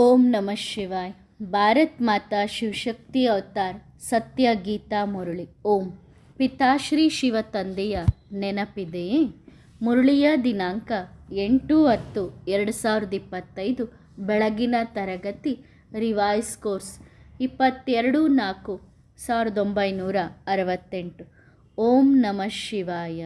ಓಂ ನಮಃ ಶಿವಾಯ್. ಭಾರತ್ ಮಾತಾ ಶಿವಶಕ್ತಿ ಅವತಾರ್, ಸತ್ಯ ಗೀತಾ ಮುರಳಿ. ಓಂ. ಪಿತಾಶ್ರೀ ಶಿವ ತಂದೆಯ ನೆನಪಿದೆಯೇ ಮುರಳಿಯ ದಿನಾಂಕ ಎಂಟು ಹತ್ತು ಎರಡು ಸಾವಿರದ ಇಪ್ಪತ್ತೈದು, ಬೆಳಗಿನ ತರಗತಿ, ರಿವೈಸ್ ಕೋರ್ಸ್, ಇಪ್ಪತ್ತೆರಡು ನಾಲ್ಕು, ಸಾವಿರದ ಒಂಬೈನೂರ ಅರವತ್ತೆಂಟು. ಓಂ ನಮಃ ಶಿವಾಯ.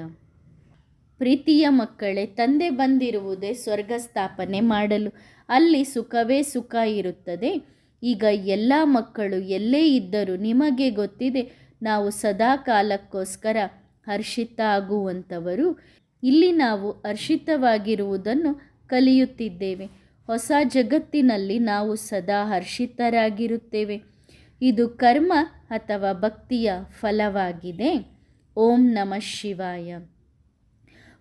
ಪ್ರೀತಿಯ ಮಕ್ಕಳೇ, ತಂದೆ ಬಂದಿರುವುದೇ ಸ್ವರ್ಗ ಸ್ಥಾಪನೆ ಮಾಡಲು. ಅಲ್ಲಿ ಸುಖವೇ ಸುಖ ಇರುತ್ತದೆ. ಈಗ ಎಲ್ಲ ಮಕ್ಕಳು ಎಲ್ಲೇ ಇದ್ದರೂ ನಿಮಗೆ ಗೊತ್ತಿದೆ, ನಾವು ಸದಾ ಕಾಲಕ್ಕೋಸ್ಕರ ಹರ್ಷಿತ ಆಗುವಂಥವರು. ಇಲ್ಲಿ ನಾವು ಹರ್ಷಿತವಾಗಿರುವುದನ್ನು ಕಲಿಯುತ್ತಿದ್ದೇವೆ. ಹೊಸ ಜಗತ್ತಿನಲ್ಲಿ ನಾವು ಸದಾ ಹರ್ಷಿತರಾಗಿರುತ್ತೇವೆ. ಇದು ಕರ್ಮ ಅಥವಾ ಭಕ್ತಿಯ ಫಲವಾಗಿದೆ. ಓಂ ನಮಃ ಶಿವಾಯ.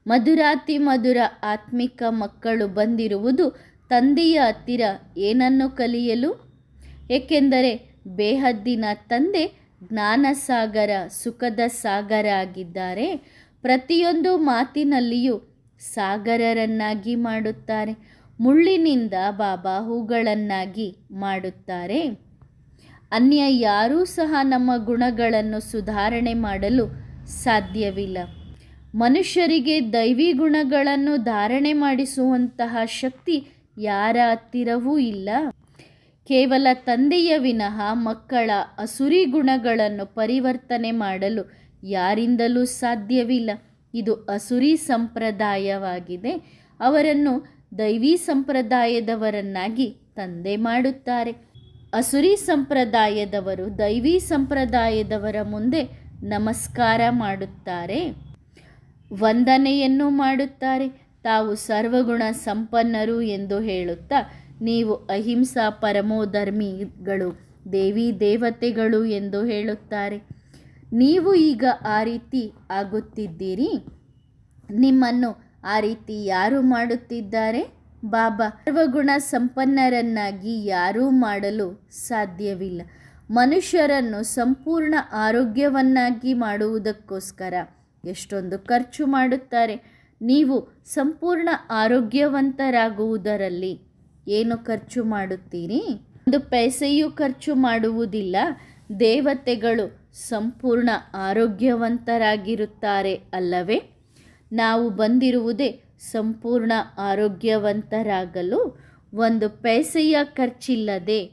ಮಧುರಾತಿ ಮಧುರ ಆತ್ಮಿಕ ಮಕ್ಕಳು ಬಂದಿರುವುದು ತಂದೆಯ ಹತ್ತಿರ ಏನನ್ನು ಕಲಿಯಲು? ಏಕೆಂದರೆ ಬೇಹದ್ದಿನ ತಂದೆ ಜ್ಞಾನಸಾಗರ, ಸುಖದ ಸಾಗರ ಆಗಿದ್ದಾರೆ ಪ್ರತಿಯೊಂದು ಮಾತಿನಲ್ಲಿಯೂ ಸಾಗರರನ್ನಾಗಿ ಮಾಡುತ್ತಾರೆ. ಮುಳ್ಳಿನಿಂದ ಬಾಬಾ ಹೂಗಳನ್ನಾಗಿ ಮಾಡುತ್ತಾರೆ. ಅನ್ಯ ಯಾರೂ ಸಹ ನಮ್ಮ ಗುಣಗಳನ್ನು ಸುಧಾರಣೆ ಮಾಡಲು ಸಾಧ್ಯವಿಲ್ಲ. ಮನುಷ್ಯರಿಗೆ ದೈವಿ ಗುಣಗಳನ್ನು ಧಾರಣೆ ಮಾಡಿಸುವಂತಹ ಶಕ್ತಿ ಯಾರ ಹತ್ತಿರವೂ ಇಲ್ಲ. ಕೇವಲ ತಂದೆಯ ವಿನಃ ಮಕ್ಕಳ ಅಸುರಿ ಗುಣಗಳನ್ನು ಪರಿವರ್ತನೆ ಮಾಡಲು ಯಾರಿಂದಲೂ ಸಾಧ್ಯವಿಲ್ಲ. ಇದು ಅಸುರಿ ಸಂಪ್ರದಾಯವಾಗಿದೆ. ಅವರನ್ನು ದೈವಿ ಸಂಪ್ರದಾಯದವರನ್ನಾಗಿ ತಂದೆ ಮಾಡುತ್ತಾರೆ. ಅಸುರಿ ಸಂಪ್ರದಾಯದವರು ದೈವಿ ಸಂಪ್ರದಾಯದವರ ಮುಂದೆ ನಮಸ್ಕಾರ ಮಾಡುತ್ತಾರೆ. ವಂದನೆಯನ್ನು ಮಾಡುತ್ತಾರೆ. ತಾವು ಸರ್ವಗುಣ ಸಂಪನ್ನರು ಎಂದು ಹೇಳುತ್ತಾ, ನೀವು ಅಹಿಂಸಾ ಪರಮೋಧರ್ಮಿಗಳು, ದೇವಿ ದೇವತೆಗಳು ಎಂದು ಹೇಳುತ್ತಾರೆ. ನೀವು ಈಗ ಆ ರೀತಿ ಆಗುತ್ತಿದ್ದೀರಿ? ನಿಮ್ಮನ್ನು ಆ ರೀತಿ ಯಾರು ಮಾಡುತ್ತಿದ್ದಾರೆ? ಬಾಬಾ, ಸರ್ವಗುಣ ಸಂಪನ್ನರನ್ನಾಗಿ ಯಾರೂ ಮಾಡಲು ಸಾಧ್ಯವಿಲ್ಲ. ಮನುಷ್ಯರನ್ನು ಸಂಪೂರ್ಣ ಆರೋಗ್ಯವನ್ನಾಗಿ ಮಾಡುವುದಕ್ಕೋಸ್ಕರ ಎಷ್ಟೊಂದು ಖರ್ಚು ಮಾಡುತ್ತಾರೆ. ನೀವು ಸಂಪೂರ್ಣ ಆರೋಗ್ಯವಂತರಾಗುವುದರಲ್ಲಿ ಏನು ಖರ್ಚು ಮಾಡುತ್ತೀರಿ? ಒಂದು ಪೈಸೆಯೂ ಖರ್ಚು ಮಾಡುವುದಿಲ್ಲ. ದೇವತೆಗಳು ಸಂಪೂರ್ಣ ಆರೋಗ್ಯವಂತರಾಗಿರುತ್ತಾರೆ ಅಲ್ಲವೇ? ನಾವು ಬಂದಿರುವುದೇ ಸಂಪೂರ್ಣ ಆರೋಗ್ಯವಂತರಾಗಲು. ಒಂದು ಪೈಸೆಯ ಖರ್ಚಿಲ್ಲದೆ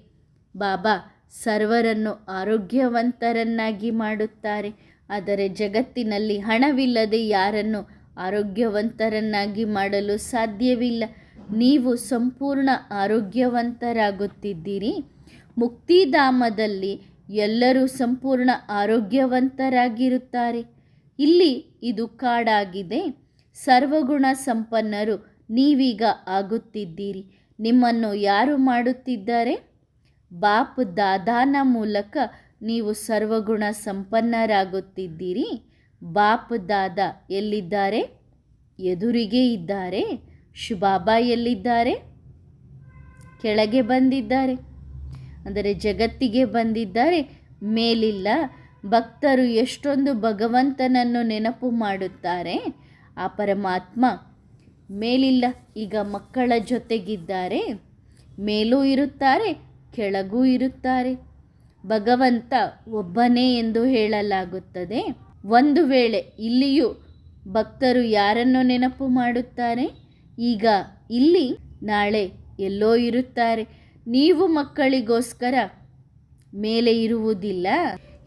ಬಾಬಾ ಸರ್ವರನ್ನು ಆರೋಗ್ಯವಂತರನ್ನಾಗಿ ಮಾಡುತ್ತಾರೆ. ಆದರೆ ಜಗತ್ತಿನಲ್ಲಿ ಹಣವಿಲ್ಲದೆ ಯಾರನ್ನು ಆರೋಗ್ಯವಂತರನ್ನಾಗಿ ಮಾಡಲು ಸಾಧ್ಯವಿಲ್ಲ. ನೀವು ಸಂಪೂರ್ಣ ಆರೋಗ್ಯವಂತರಾಗುತ್ತಿದ್ದೀರಿ. ಮುಕ್ತಿಧಾಮದಲ್ಲಿ ಎಲ್ಲರೂ ಸಂಪೂರ್ಣ ಆರೋಗ್ಯವಂತರಾಗಿರುತ್ತಾರೆ. ಇಲ್ಲಿ ಇದು ಕಾಡಾಗಿದೆ. ಸರ್ವಗುಣ ಸಂಪನ್ನರು ನೀವೀಗ ಆಗುತ್ತಿದ್ದೀರಿ. ನಿಮ್ಮನ್ನು ಯಾರು ಮಾಡುತ್ತಿದ್ದಾರೆ? ಬಾಪ್ ದಾದಾನ ಮೂಲಕ ನೀವು ಸರ್ವಗುಣ ಸಂಪನ್ನರಾಗುತ್ತಿದ್ದೀರಿ. ಬಾಪ್ ದಾದಾ ಎಲ್ಲಿದ್ದಾರೆ? ಎದುರಿಗೆ ಇದ್ದಾರೆ. ಶುಭಾಬಾ ಎಲ್ಲಿದ್ದಾರೆ? ಕೆಳಗೆ ಬಂದಿದ್ದಾರೆ. ಅಂದರೆ ಜಗತ್ತಿಗೆ ಬಂದಿದ್ದಾರೆ. ಮೇಲಿಲ್ಲ. ಭಕ್ತರು ಎಷ್ಟೊಂದು ಭಗವಂತನನ್ನು ನೆನಪು ಮಾಡುತ್ತಾರೆ. ಆ ಪರಮಾತ್ಮ ಮೇಲಿಲ್ಲ. ಈಗ ಮಕ್ಕಳ ಜೊತೆಗಿದ್ದಾರೆ. ಮೇಲೂ ಇರುತ್ತಾರೆ. ಕೆಳಗೂ ಇರುತ್ತಾರೆ. ಭಗವಂತ ಒಬ್ಬನೇ ಎಂದು ಹೇಳಲಾಗುತ್ತದೆ. ಒಂದು ವೇಳೆ ಇಲ್ಲಿಯೂ ಭಕ್ತರು ಯಾರನ್ನು ನೆನಪು ಮಾಡುತ್ತಾರೆ? ಈಗ ಇಲ್ಲಿ ನಾಳೆ ಎಲ್ಲೋ ಇರುತ್ತಾರೆ. ನೀವು ಮಕ್ಕಳಿಗೋಸ್ಕರ ಮೇಲೆ ಇರುವುದಿಲ್ಲ.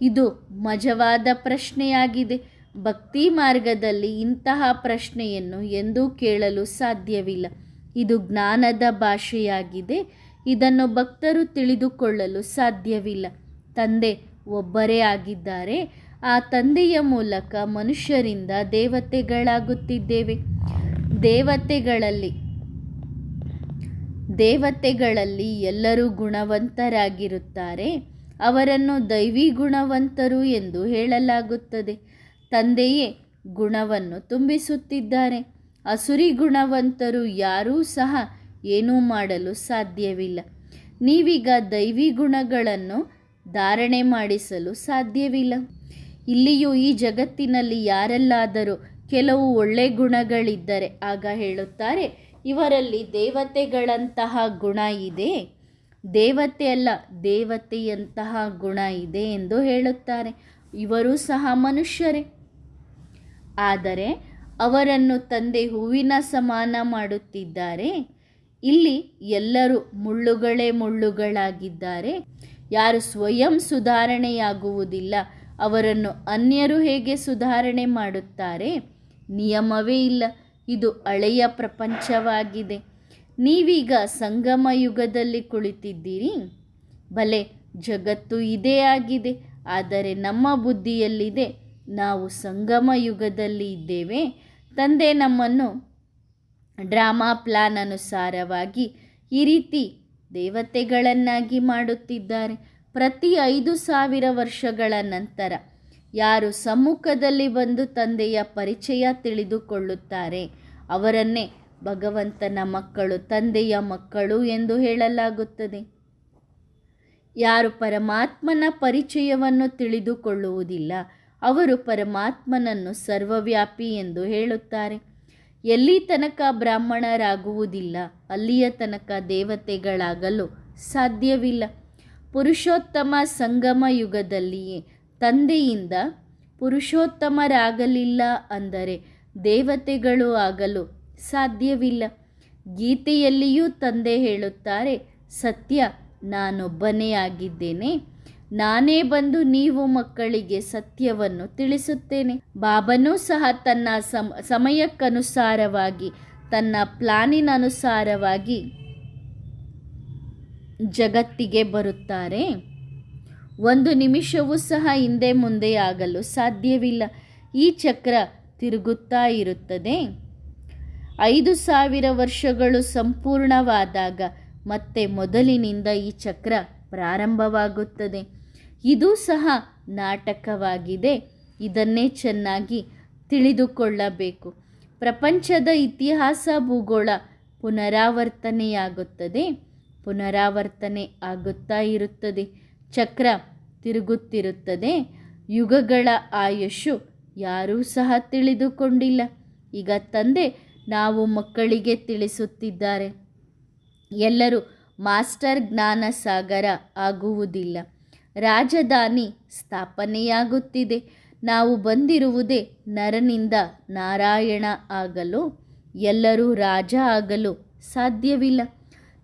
ಇದು ಮಜವಾದ ಪ್ರಶ್ನೆಯಾಗಿದೆ. ಭಕ್ತಿ ಮಾರ್ಗದಲ್ಲಿ ಇಂತಹ ಪ್ರಶ್ನೆಯನ್ನು ಎಂದೂ ಕೇಳಲು ಸಾಧ್ಯವಿಲ್ಲ. ಇದು ಜ್ಞಾನದ ಭಾಷೆಯಾಗಿದೆ. ಇದನ್ನು ಭಕ್ತರು ತಿಳಿದುಕೊಳ್ಳಲು ಸಾಧ್ಯವಿಲ್ಲ. ತಂದೆ ಒಬ್ಬರೇ ಆಗಿದ್ದಾರೆ. ಆ ತಂದೆಯ ಮೂಲಕ ಮನುಷ್ಯರಿಂದ ದೇವತೆಗಳಾಗುತ್ತಿದ್ದೇವೆ. ದೇವತೆಗಳಲ್ಲಿ ದೇವತೆಗಳಲ್ಲಿ ಎಲ್ಲರೂ ಗುಣವಂತರಾಗಿರುತ್ತಾರೆ. ಅವರನ್ನು ದೈವಿ ಗುಣವಂತರು ಎಂದು ಹೇಳಲಾಗುತ್ತದೆ. ತಂದೆಯೇ ಗುಣವನ್ನು ತುಂಬಿಸುತ್ತಿದ್ದಾರೆ. ಅಸುರಿ ಗುಣವಂತರು ಯಾರೂ ಸಹ ಏನೂ ಮಾಡಲು ಸಾಧ್ಯವಿಲ್ಲ. ನೀವೀಗ ದೈವಿ ಗುಣಗಳನ್ನು ಧಾರಣೆ ಮಾಡಿಸಲು ಸಾಧ್ಯವಿಲ್ಲ. ಇಲ್ಲಿಯೂ ಈ ಜಗತ್ತಿನಲ್ಲಿ ಯಾರೆಲ್ಲಾದರೂ ಕೆಲವು ಒಳ್ಳೆ ಗುಣಗಳಿದ್ದರೆ, ಆಗ ಹೇಳುತ್ತಾರೆ, ಇವರಲ್ಲಿ ದೇವತೆಗಳಂತಹ ಗುಣ ಇದೆ? ದೇವತೆ ಅಲ್ಲ, ದೇವತೆಯಂತಹ ಗುಣ ಇದೆ ಎಂದು ಹೇಳುತ್ತಾರೆ. ಇವರು ಸಹ ಮನುಷ್ಯರೇ. ಆದರೆ ಅವರನ್ನು ತಂದೆ ಹೂವಿನ ಸಮಾನ ಮಾಡುತ್ತಿದ್ದಾರೆ. ಇಲ್ಲಿ ಎಲ್ಲರೂ ಮುಳ್ಳುಗಳೇ ಮುಳ್ಳುಗಳಾಗಿದ್ದಾರೆ. ಯಾರು ಸ್ವಯಂ ಸುಧಾರಣೆಯಾಗುವುದಿಲ್ಲ, ಅವರನ್ನು ಅನ್ಯರು ಹೇಗೆ ಸುಧಾರಣೆ ಮಾಡುತ್ತಾರೆ? ನಿಯಮವೇ ಇಲ್ಲ, ಇದು ಹಳೆಯ ಪ್ರಪಂಚವಾಗಿದೆ. ನೀವೀಗ ಸಂಗಮ ಯುಗದಲ್ಲಿ ಕುಳಿತಿದ್ದೀರಿ. ಭಲೆ ಜಗತ್ತು ಇದೇ ಆಗಿದೆ, ಆದರೆ ನಮ್ಮ ಬುದ್ಧಿಯಲ್ಲಿದೆ. ನಾವು ಸಂಗಮ ಯುಗದಲ್ಲಿ ಇದ್ದೇವೆ. ತಂದೆ ನಮ್ಮನ್ನು ಡ್ರಾಮಾ ಪ್ಲಾನ್ ಅನುಸಾರವಾಗಿ ಈ ರೀತಿ ದೇವತೆಗಳನ್ನಾಗಿ ಮಾಡುತ್ತಿದ್ದಾರೆ. ಪ್ರತಿ ಐದು ಸಾವಿರ ವರ್ಷಗಳ ನಂತರ ಯಾರು ಸಮ್ಮುಖದಲ್ಲಿ ಬಂದು ತಂದೆಯ ಪರಿಚಯ ತಿಳಿದುಕೊಳ್ಳುತ್ತಾರೆ, ಅವರನ್ನೇ ಭಗವಂತನ ಮಕ್ಕಳು ತಂದೆಯ ಮಕ್ಕಳು ಎಂದು ಹೇಳಲಾಗುತ್ತದೆ. ಯಾರು ಪರಮಾತ್ಮನ ಪರಿಚಯವನ್ನು ತಿಳಿದುಕೊಳ್ಳುವುದಿಲ್ಲ, ಅವರು ಪರಮಾತ್ಮನನ್ನು ಸರ್ವವ್ಯಾಪಿ ಎಂದು ಹೇಳುತ್ತಾರೆ. ಎಲ್ಲಿ ತನಕ ಬ್ರಾಹ್ಮಣರಾಗುವುದಿಲ್ಲ, ಅಲ್ಲಿಯ ತನಕ ದೇವತೆಗಳಾಗಲು ಸಾಧ್ಯವಿಲ್ಲ. ಪುರುಷೋತ್ತಮ ಸಂಗಮ ಯುಗದಲ್ಲಿಯೇ ತಂದೆಯಿಂದ ಪುರುಷೋತ್ತಮರಾಗಲಿಲ್ಲ ಅಂದರೆ ದೇವತೆಗಳು ಆಗಲು ಸಾಧ್ಯವಿಲ್ಲ. ಗೀತೆಯಲ್ಲಿಯೂ ತಂದೆ ಹೇಳುತ್ತಾರೆ, ಸತ್ಯ, ನಾನೊಬ್ಬನೇ ಆಗಿದ್ದೇನೆ ನಾನೇ ಬಂದು ನೀವು ಮಕ್ಕಳಿಗೆ ಸತ್ಯವನ್ನು ತಿಳಿಸುತ್ತೇನೆ. ಬಾಬನೂ ಸಹ ತನ್ನ ಸಮ, ಸಮಯಕ್ಕನುಸಾರವಾಗಿ, ತನ್ನ ಪ್ಲಾನಿನನುಸಾರವಾಗಿ ಜಗತ್ತಿಗೆ ಬರುತ್ತಾರೆ. ಒಂದು ನಿಮಿಷವೂ ಸಹ ಹಿಂದೆ ಮುಂದೆ ಆಗಲು ಸಾಧ್ಯವಿಲ್ಲ. ಈ ಚಕ್ರ ತಿರುಗುತ್ತಾ ಇರುತ್ತದೆ. ಐದು ಸಾವಿರ ವರ್ಷಗಳು ಸಂಪೂರ್ಣವಾದಾಗ ಮತ್ತೆ ಮೊದಲಿನಿಂದ ಈ ಚಕ್ರ ಪ್ರಾರಂಭವಾಗುತ್ತದೆ. ಇದು ಸಹ ನಾಟಕವಾಗಿದೆ. ಇದನ್ನೇ ಚೆನ್ನಾಗಿ ತಿಳಿದುಕೊಳ್ಳಬೇಕು. ಪ್ರಪಂಚದ ಇತಿಹಾಸ ಭೂಗೋಳ ಪುನರಾವರ್ತನೆಯಾಗುತ್ತದೆ. ಪುನರಾವರ್ತನೆ ಆಗುತ್ತಾ ಇರುತ್ತದೆ. ಚಕ್ರ ತಿರುಗುತ್ತಿರುತ್ತದೆ. ಯುಗಗಳ ಆಯುಷು ಯಾರೂ ಸಹ ತಿಳಿದುಕೊಂಡಿಲ್ಲ. ಈಗ ತಂದೆ ನಾವು ಮಕ್ಕಳಿಗೆ ತಿಳಿಸುತ್ತಿದ್ದಾರೆ. ಎಲ್ಲರೂ ಮಾಸ್ಟರ್ ಜ್ಞಾನ ಸಾಗರ ಆಗುವುದಿಲ್ಲ. ರಾಜಧಾನಿ ಸ್ಥಾಪನೆಯಾಗುತ್ತಿದೆ. ನಾವು ಬಂದಿರುವುದೇ ನರನಿಂದ ನಾರಾಯಣ ಆಗಲು, ಎಲ್ಲರೂ ರಾಜ ಆಗಲು ಸಾಧ್ಯವಿಲ್ಲ.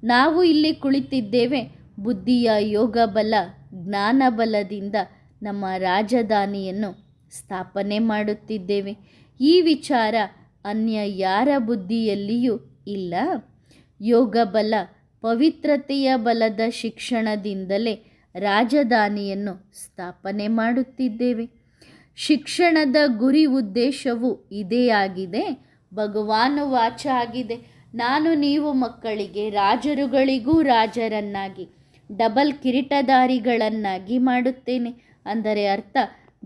ನಾವು ಇಲ್ಲಿ ಕುಳಿತಿದ್ದೇವೆ. ಬುದ್ಧಿಯ ಯೋಗ ಬಲ, ಜ್ಞಾನ ಬಲದಿಂದ ನಮ್ಮ ರಾಜಧಾನಿಯನ್ನು ಸ್ಥಾಪನೆ ಮಾಡುತ್ತಿದ್ದೇವೆ. ಈ ವಿಚಾರ ಅನ್ಯ ಯಾರ ಬುದ್ಧಿಯಲ್ಲಿಯೂ ಇಲ್ಲ. ಯೋಗ ಬಲ, ಪವಿತ್ರತೆಯ ಬಲದ ಶಿಕ್ಷಣದಿಂದಲೇ ರಾಜಧಾನಿಯನ್ನು ಸ್ಥಾಪನೆ ಮಾಡುತ್ತಿದ್ದೇವೆ. ಶಿಕ್ಷಣದ ಗುರಿ ಉದ್ದೇಶವು ಇದೇ ಆಗಿದೆ ಭಗವಾನು ವಾಚ ಆಗಿದೆ. ನಾನು ನೀವು ಮಕ್ಕಳಿಗೆ, ರಾಜರುಗಳಿಗೂ ರಾಜರನ್ನಾಗಿ, ಡಬಲ್ ಕಿರೀಟಧಾರಿಗಳನ್ನಾಗಿ ಮಾಡುತ್ತೇನೆ. ಅಂದರೆ ಅರ್ಥ,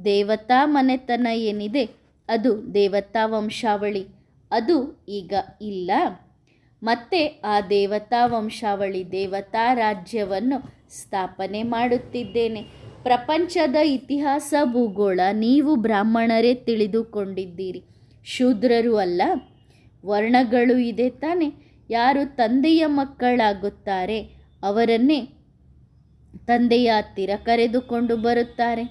ದೇವತಾ ಮನೆತನ ಏನಿದೆ, ಅದು ದೇವತಾ ವಂಶಾವಳಿ. ಅದು ಈಗ ಇಲ್ಲ. ಮತ್ತೆ ಆ ದೇವತಾ ವಂಶಾವಳಿ ದೇವತಾ ರಾಜ್ಯವನ್ನು ಸ್ಥಾಪನೆ ಮಾಡುತ್ತಿದ್ದೇನೆ. ಪ್ರಪಂಚದ ಇತಿಹಾಸ ಭೂಗೋಳ, ನೀವು ಬ್ರಾಹ್ಮಣರೇ ತಿಳಿದುಕೊಂಡಿದ್ದೀರಿ. ಶೂದ್ರರು ಅಲ್ಲ, ವರ್ಣಗಳು ಇದೆ ತಾನೆ. ಯಾರು ತಂದೆಯ ಮಕ್ಕಳಾಗುತ್ತಾರೆ, ಅವರನ್ನೇ ತಂದೆಯ ಹತ್ತಿರ ಕರೆದುಕೊಂಡು ಬರುತ್ತಾರೆ.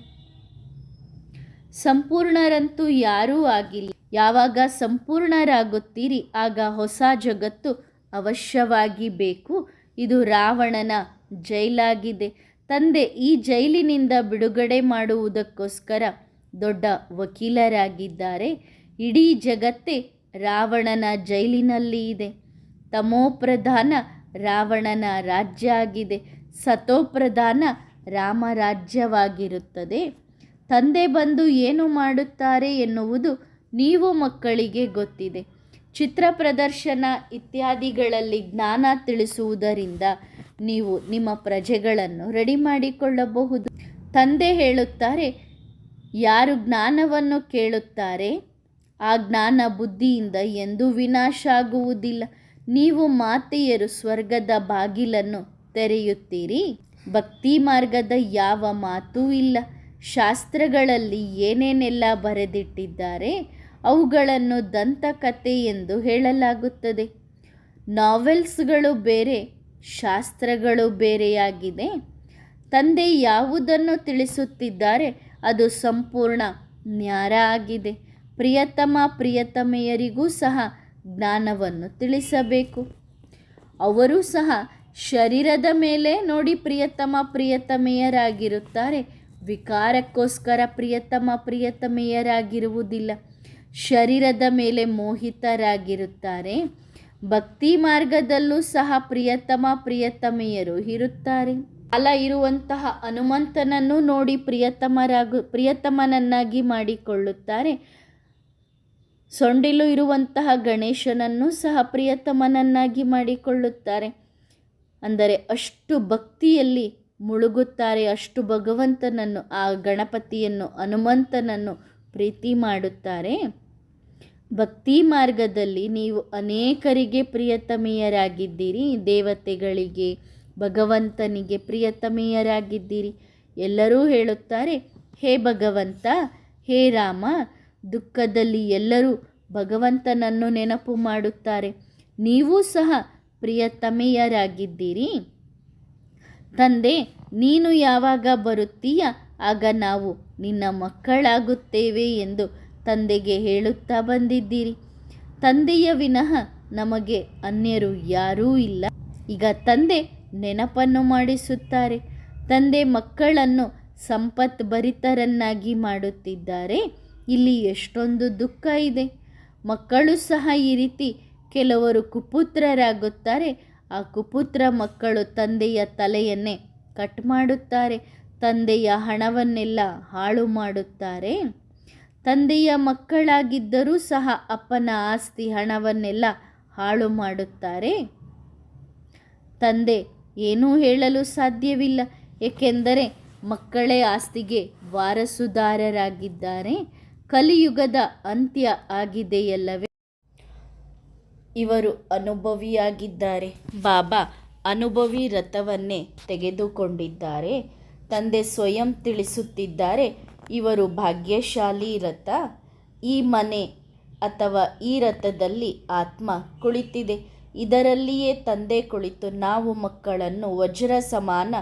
ಸಂಪೂರ್ಣರಂತೂ ಯಾರೂ ಆಗಿಲ್ಲ. ಯಾವಾಗ ಸಂಪೂರ್ಣರಾಗುತ್ತೀರಿ, ಆಗ ಹೊಸ ಜಗತ್ತು ಅವಶ್ಯವಾಗಿ ಬೇಕು. ಇದು ರಾವಣನ ಜೈಲಾಗಿದೆ. ತಂದೆ ಈ ಜೈಲಿನಿಂದ ಬಿಡುಗಡೆ ಮಾಡುವುದಕ್ಕೋಸ್ಕರ ದೊಡ್ಡ ವಕೀಲರಾಗಿದ್ದಾರೆ. ಇಡೀ ಜಗತ್ತೇ ರಾವಣನ ಜೈಲಿನಲ್ಲಿ ಇದೆ. ತಮೋಪ್ರಧಾನ ರಾವಣನ ರಾಜ್ಯ ಆಗಿದೆ. ಸತೋಪ್ರಧಾನ ರಾಮ ರಾಜ್ಯವಾಗಿರುತ್ತದೆ. ತಂದೆ ಬಂದು ಏನು ಮಾಡುತ್ತಾರೆ ಎನ್ನುವುದು ನೀವು ಮಕ್ಕಳಿಗೆ ಗೊತ್ತಿದೆ. ಚಿತ್ರ ಪ್ರದರ್ಶನ ಇತ್ಯಾದಿಗಳಲ್ಲಿ ಜ್ಞಾನ ತಿಳಿಸುವುದರಿಂದ ನೀವು ನಿಮ್ಮ ಪ್ರಜೆಗಳನ್ನು ರೆಡಿ ಮಾಡಿಕೊಳ್ಳಬಹುದು. ತಂದೆ ಹೇಳುತ್ತಾರೆ, ಯಾರು ಜ್ಞಾನವನ್ನು ಕೇಳುತ್ತಾರೆ, ಆ ಜ್ಞಾನ ಬುದ್ಧಿಯಿಂದ ಎಂದೂ ವಿನಾಶ ಆಗುವುದಿಲ್ಲ ನೀವು ಮಾತೆಯರು ಸ್ವರ್ಗದ ಬಾಗಿಲನ್ನು ತೆರೆಯುತ್ತೀರಿ. ಭಕ್ತಿ ಮಾರ್ಗದ ಯಾವ ಮಾತೂ ಇಲ್ಲ. ಶಾಸ್ತ್ರಗಳಲ್ಲಿ ಏನೇನೆಲ್ಲ ಬರೆದಿಟ್ಟಿದ್ದಾರೆ, ಅವುಗಳನ್ನು ದಂತಕಥೆ ಎಂದು ಹೇಳಲಾಗುತ್ತದೆ. ನಾವೆಲ್ಸ್ಗಳು ಬೇರೆ ಶಾಸ್ತ್ರಗಳು ಬೇರೆಯಾಗಿದೆ. ತಂದೆ ಯಾವುದನ್ನು ತಿಳಿಸುತ್ತಿದ್ದಾರೆ? ಅದು ಸಂಪೂರ್ಣ ನ್ಯಾರ ಆಗಿದೆ. ಪ್ರಿಯತಮ ಪ್ರಿಯತಮೆಯರಿಗೂ ಸಹ ಜ್ಞಾನವನ್ನು ತಿಳಿಸಬೇಕು. ಅವರು ಸಹ ಶರೀರದ ಮೇಲೆ ನೋಡಿ ಪ್ರಿಯತಮ ಪ್ರಿಯತಮೆಯರಾಗಿರುತ್ತಾರೆ. ವಿಕಾರಕ್ಕೋಸ್ಕರ ಪ್ರಿಯತಮ ಪ್ರಿಯತಮೆಯರಾಗಿರುವುದಿಲ್ಲ. ಶರೀರದ ಮೇಲೆ ಮೋಹಿತರಾಗಿರುತ್ತಾರೆ. ಭಕ್ತಿ ಮಾರ್ಗದಲ್ಲೂ ಸಹ ಪ್ರಿಯತಮ ಪ್ರಿಯತಮೆಯರು ಇರುತ್ತಾರೆ. ಅಲ ಇರುವಂತಹ ಹನುಮಂತನನ್ನು ನೋಡಿ ಪ್ರಿಯತಮರಾಗು, ಪ್ರಿಯತಮನನ್ನಾಗಿ ಮಾಡಿಕೊಳ್ಳುತ್ತಾರೆ. ಸೊಂಡಿಲು ಇರುವಂತಹ ಗಣೇಶನನ್ನು ಸಹ ಪ್ರಿಯತಮನನ್ನಾಗಿ ಮಾಡಿಕೊಳ್ಳುತ್ತಾರೆ. ಅಂದರೆ ಅಷ್ಟು ಭಕ್ತಿಯಲ್ಲಿ ಮುಳುಗುತ್ತಾರೆ, ಅಷ್ಟು ಭಗವಂತನನ್ನು, ಆ ಗಣಪತಿಯನ್ನು, ಹನುಮಂತನನ್ನು ಪ್ರೀತಿ ಮಾಡುತ್ತಾರೆ. ಭಕ್ತಿ ಮಾರ್ಗದಲ್ಲಿ ನೀವು ಅನೇಕರಿಗೆ ಪ್ರಿಯತಮೆಯರಾಗಿದ್ದೀರಿ. ದೇವತೆಗಳಿಗೆ, ಭಗವಂತನಿಗೆ ಪ್ರಿಯತಮೆಯರಾಗಿದ್ದೀರಿ. ಎಲ್ಲರೂ ಹೇಳುತ್ತಾರೆ, ಹೇ ಭಗವಂತ, ಹೇ ರಾಮ, ದುಃಖದಲ್ಲಿ ಎಲ್ಲರೂ ಭಗವಂತನನ್ನು ನೆನಪು ಮಾಡುತ್ತಾರೆ. ನೀವೂ ಸಹ ಪ್ರಿಯತಮೆಯರಾಗಿದ್ದೀರಿ. ತಂದೆ, ನೀನು ಯಾವಾಗ ಬರುತ್ತೀಯ? ಆಗ ನಾವು ನಿನ್ನ ಮಕ್ಕಳಾಗುತ್ತೇವೆ ಎಂದು ತಂದೆಗೆ ಹೇಳುತ್ತಾ ಬಂದಿದ್ದೀರಿ. ತಂದೆಯ ವಿನಃ ನಮಗೆ ಅನ್ಯರು ಯಾರೂ ಇಲ್ಲ. ಈಗ ತಂದೆ ನೆನಪನ್ನು ಮಾಡಿಸುತ್ತಾರೆ. ತಂದೆ ಮಕ್ಕಳನ್ನು ಸಂಪತ್ ಭರಿತರನ್ನಾಗಿ ಮಾಡುತ್ತಿದ್ದಾರೆ. ಇಲ್ಲಿ ಎಷ್ಟೊಂದು ದುಃಖ ಇದೆ. ಮಕ್ಕಳು ಸಹ ಈ ರೀತಿ ಕೆಲವರು ಕುಪುತ್ರರಾಗುತ್ತಾರೆ. ಆ ಕುಪುತ್ರ ಮಕ್ಕಳು ತಂದೆಯ ತಲೆಯನ್ನೇ ಕಟ್ ಮಾಡುತ್ತಾರೆ. ತಂದೆಯ ಹಣವನ್ನೆಲ್ಲ ಹಾಳು ಮಾಡುತ್ತಾರೆ. ತಂದೆಯ ಮಕ್ಕಳಾಗಿದ್ದರೂ ಸಹ ಅಪ್ಪನ ಆಸ್ತಿ ಹಣವನ್ನೆಲ್ಲ ಹಾಳು ಮಾಡುತ್ತಾರೆ. ತಂದೆ, ಏನೂ ಹೇಳಲು ಸಾಧ್ಯವಿಲ್ಲ. ಏಕೆಂದರೆ ಮಕ್ಕಳೇ ಆಸ್ತಿಗೆ ವಾರಸುದಾರರಾಗಿದ್ದಾರೆ. ಕಲಿಯುಗದ ಅಂತ್ಯ ಆಗಿದೆಯಲ್ಲವೇ? ಇವರು ಅನುಭವಿಯಾಗಿದ್ದಾರೆ. ಬಾಬಾ ಅನುಭವಿ ರಥವನ್ನೇ ತೆಗೆದುಕೊಂಡಿದ್ದಾರೆ. ತಂದೆ ಸ್ವಯಂ ತಿಳಿಸುತ್ತಿದ್ದಾರೆ. ಇವರು ಭಾಗ್ಯಶಾಲಿ ರಥ, ಈ ಮನೆ ಅಥವಾ ಈ ರಥದಲ್ಲಿ ಆತ್ಮ ಕುಳಿತಿದೆ. ಇದರಲ್ಲಿಯೇ ತಂದೆ ಕುಳಿತು ನಾವು ಮಕ್ಕಳನ್ನು ವಜ್ರ ಸಮಾನ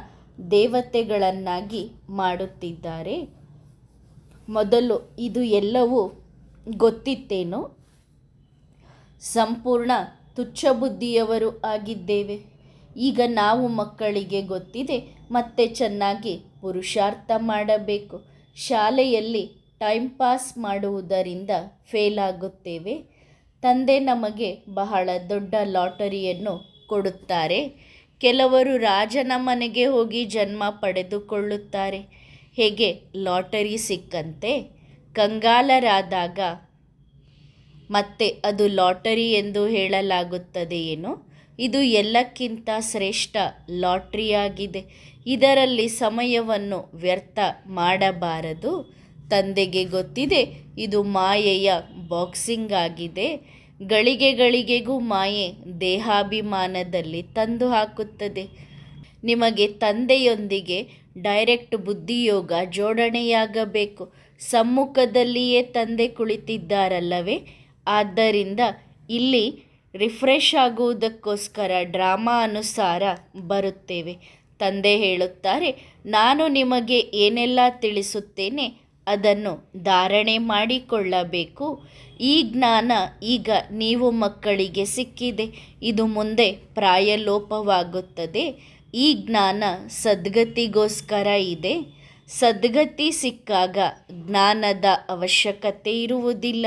ದೇವತೆಗಳನ್ನಾಗಿ ಮಾಡುತ್ತಿದ್ದಾರೆ. ಮೊದಲು ಇದು ಎಲ್ಲವೂ ಗೊತ್ತಿತ್ತೇನೋ? ಸಂಪೂರ್ಣ ತುಚ್ಛ ಬುದ್ಧಿಯವರು ಆಗಿದ್ದೇವೆ. ಈಗ ನಾವು ಮಕ್ಕಳಿಗೆ ಗೊತ್ತಿದೆ, ಮತ್ತೆ ಚೆನ್ನಾಗಿ ಪುರುಷಾರ್ಥ ಮಾಡಬೇಕು. ಶಾಲೆಯಲ್ಲಿ ಟೈಮ್ ಪಾಸ್ ಮಾಡುವುದರಿಂದ ಫೇಲ್ ಆಗುತ್ತೇವೆ ತಂದೆ ನಮಗೆ ಬಹಳ ದೊಡ್ಡ ಲಾಟರಿಯನ್ನು ಕೊಡುತ್ತಾರೆ. ಕೆಲವರು ರಾಜನ ಮನೆಗೆ ಹೋಗಿ ಜನ್ಮ ಪಡೆದುಕೊಳ್ಳುತ್ತಾರೆ. ಹೇಗೆ? ಲಾಟರಿ ಸಿಕ್ಕಂತೆ. ಕಂಗಾಲರಾದಾಗ ಮತ್ತೆ ಅದು ಲಾಟರಿ ಎಂದು ಹೇಳಲಾಗುತ್ತದೆಯೇನೋ ಇದು ಎಲ್ಲಕ್ಕಿಂತ ಶ್ರೇಷ್ಠ ಲಾಟ್ರಿಯಾಗಿದೆ. ಇದರಲ್ಲಿ ಸಮಯವನ್ನು ವ್ಯರ್ಥ ಮಾಡಬಾರದು. ತಂದೆಗೆ ಗೊತ್ತಿದೆ, ಇದು ಮಾಯೆಯ ಬಾಕ್ಸಿಂಗ್ ಆಗಿದೆ. ಗಳಿಗೆ ಗಳಿಗೆಗೂ ಮಾಯೆ ದೇಹಾಭಿಮಾನದಲ್ಲಿ ತಂದು ಹಾಕುತ್ತದೆ. ನಿಮಗೆ ತಂದೆಯೊಂದಿಗೆ ಡೈರೆಕ್ಟ್ ಬುದ್ಧಿಯೋಗ ಜೋಡಣೆಯಾಗಬೇಕು. ಸಮ್ಮುಖದಲ್ಲಿಯೇ ತಂದೆ ಕುಳಿತಿದ್ದಾರಲ್ಲವೇ? ಆದ್ದರಿಂದ ಇಲ್ಲಿ ರಿಫ್ರೆಶ್ ಆಗುವುದಕ್ಕೋಸ್ಕರ ಡ್ರಾಮಾ ಅನುಸಾರ ಬರುತ್ತೇವೆ. ತಂದೆ ಹೇಳುತ್ತಾರೆ, ನಾನು ನಿಮಗೆ ಏನೆಲ್ಲ ತಿಳಿಸುತ್ತೇನೆ ಅದನ್ನು ಧಾರಣೆ ಮಾಡಿಕೊಳ್ಳಬೇಕು. ಈ ಜ್ಞಾನ ಈಗ ನೀವು ಮಕ್ಕಳಿಗೆ ಸಿಕ್ಕಿದೆ. ಇದು ಮುಂದೆ ಪ್ರಾಯಲೋಪವಾಗುತ್ತದೆ. ಈ ಜ್ಞಾನ ಸದ್ಗತಿಗೋಸ್ಕರ ಇದೆ. ಸದ್ಗತಿ ಸಿಕ್ಕಾಗ ಜ್ಞಾನದ ಅವಶ್ಯಕತೆ ಇರುವುದಿಲ್ಲ.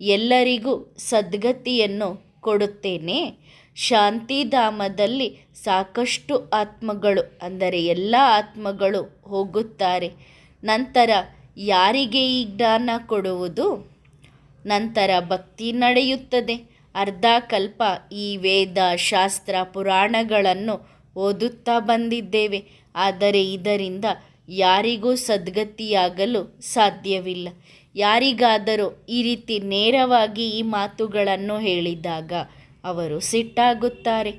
ಎಲ್ಲರಿಗೂ ಸದ್ಗತಿಯನ್ನು ಕೊಡುತ್ತೇನೆ. ಶಾಂತಿಧಾಮದಲ್ಲಿ ಸಾಕಷ್ಟು ಆತ್ಮಗಳು, ಅಂದರೆ ಎಲ್ಲ ಆತ್ಮಗಳು ಹೋಗುತ್ತಾರೆ. ನಂತರ ಯಾರಿಗೆ ಈ ಜ್ಞಾನ ಕೊಡುವುದು? ನಂತರ ಭಕ್ತಿ ನಡೆಯುತ್ತದೆ. ಅರ್ಧ ಕಲ್ಪ ಈ ವೇದ, ಶಾಸ್ತ್ರ, ಪುರಾಣಗಳನ್ನು ಓದುತ್ತಾ ಬಂದಿದ್ದೇವೆ. ಆದರೆ ಇದರಿಂದ ಯಾರಿಗೂ ಸದ್ಗತಿಯಾಗಲು ಸಾಧ್ಯವಿಲ್ಲ. ಯಾರಿಗಾದರೂ ಈ ರೀತಿ ನೇರವಾಗಿ ಈ ಮಾತುಗಳನ್ನು ಹೇಳಿದಾಗ ಅವರು ಸಿಟ್ಟಾಗುತ್ತಾರೆ.